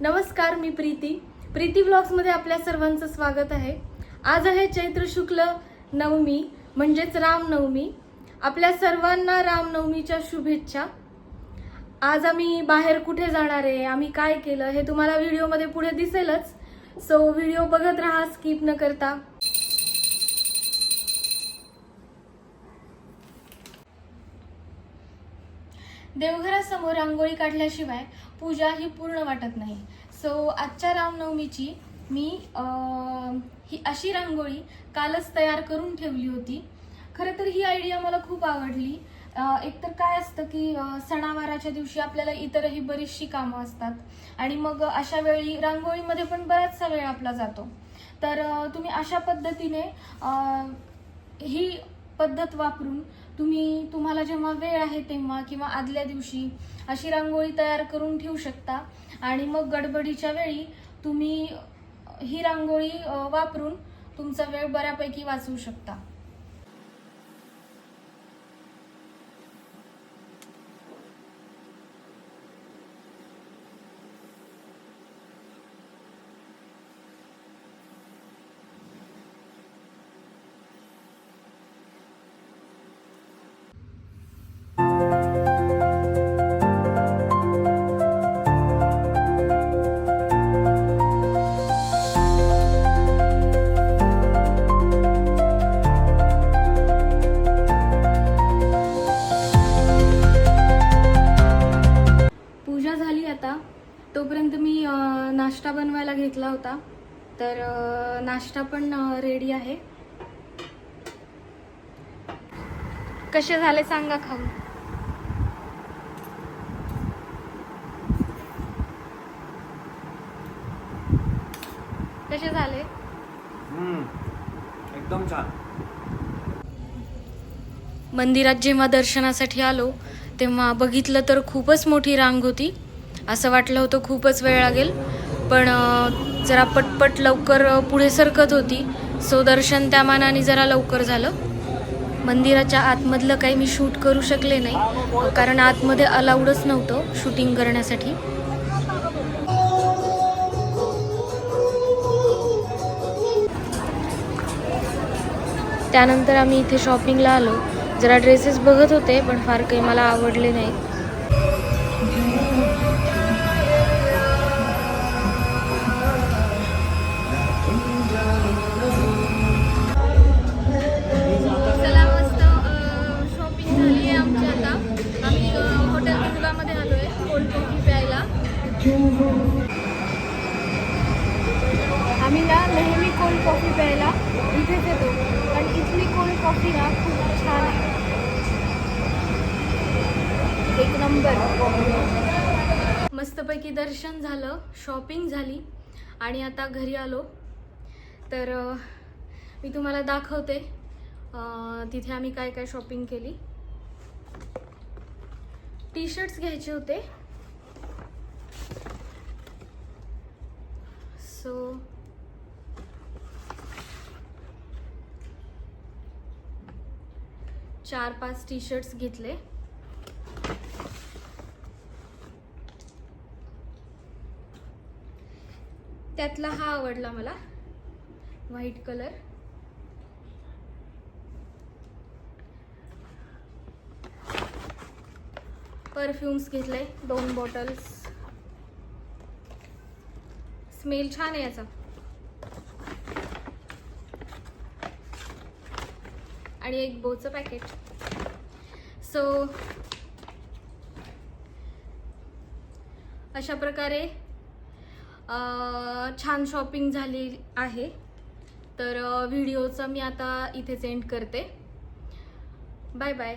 नमस्कार मी प्रीती. प्रीती व्लॉग्समध्ये आपल्या सर्वांचं स्वागत आहे. आज आहे चैत्र शुक्ल नवमी म्हणजेच रामनवमी. आपल्या सर्वांना रामनवमीच्या शुभेच्छा. आज आम्ही बाहेर कुठे जाणार आहे आम्ही काय केलं हे तुम्हाला व्हिडिओमध्ये पुढे दिसेलच. सो व्हिडिओ बघत राहा स्किप न करता. देवघरासमोर रांगोळी काढल्याशिवाय पूजा ही पूर्ण वाटत नाही. सो आजच्या रामनवमीची मी ही अशी रांगोळी कालच तयार करून ठेवली होती. खरं तर ही आयडिया मला खूप आवडली. एकतर काय असतं की सणावाराच्या दिवशी आपल्याला इतरही बरीचशी कामं असतात. आणि मग अशा वेळी रांगोळीमध्ये पण बराचसा वेळ आपला जातो. तर तुम्ही अशा पद्धतीने ही पद्धत वापरून तुम्ही तुम्हाला जेव्हा वेळ आहे तेव्हा किंवा आदल्या दिवशी अशी रांगोळी तयार करून ठेवू शकता. आणि मग गडबडीच्या वेळी तुम्ही ही रांगोळी वापरून तुमचा वेळ बऱ्यापैकी वाचवू शकता. बनवायला घेतला होता. तर नाश्ता पण रेडी आहे. कसे झाले सांगा खाऊन? कसे झाले? एकदम छान. मंदिरात जेव्हा दर्शनासाठी आलो तेव्हा बघितलं तर खूपच मोठी रांग होती. असं वाटलं होतं खूपच वेळ लागेल. पण जरा पटपट लवकर पुढे सरकत होती. सो दर्शन त्या मानाने जरा लवकर झालं. मंदिराच्या आतमधलं काही मी शूट करू शकले नाही. कारण आतमध्ये अलाउडच नव्हतं शूटिंग करण्यासाठी. त्यानंतर आम्ही इथे शॉपिंगला आलो. जरा ड्रेसेस बघत होते पण फार काही मला आवडले नाहीत चला मस्त शॉपिंग झाली आहे आमची आता. आम्ही हॉटेल दुर्गामध्ये आलो आहे कोल्ड कॉफी प्यायला. आम्ही ना नेहमी कोल्ड कॉफी प्यायला इथेच येतो. पण इथली कोल्ड कॉफी ना खूप छान आहे. एक नंबर मस्तपैकी दर्शन झालं शॉपिंग झाली. आणि आता घरी आलो. तर मी तुम्हाला दाखवते तिथे आम्ही काय काय शॉपिंग केली. टी शर्ट्स घ्यायचे होते. सो चार पाच टी शर्ट्स घेतले. त्यातला हा आवडला मला. White colour. परफ्युम्स घेतले दोन बॉटल्स स्मेल छान आहे याचा. आणि एक बोचं पॅकेट सो अशा प्रकारे छान शॉपिंग झाली आहे. तर व्हिडिओचा मी आता इथेच एंड करते. Bye bye.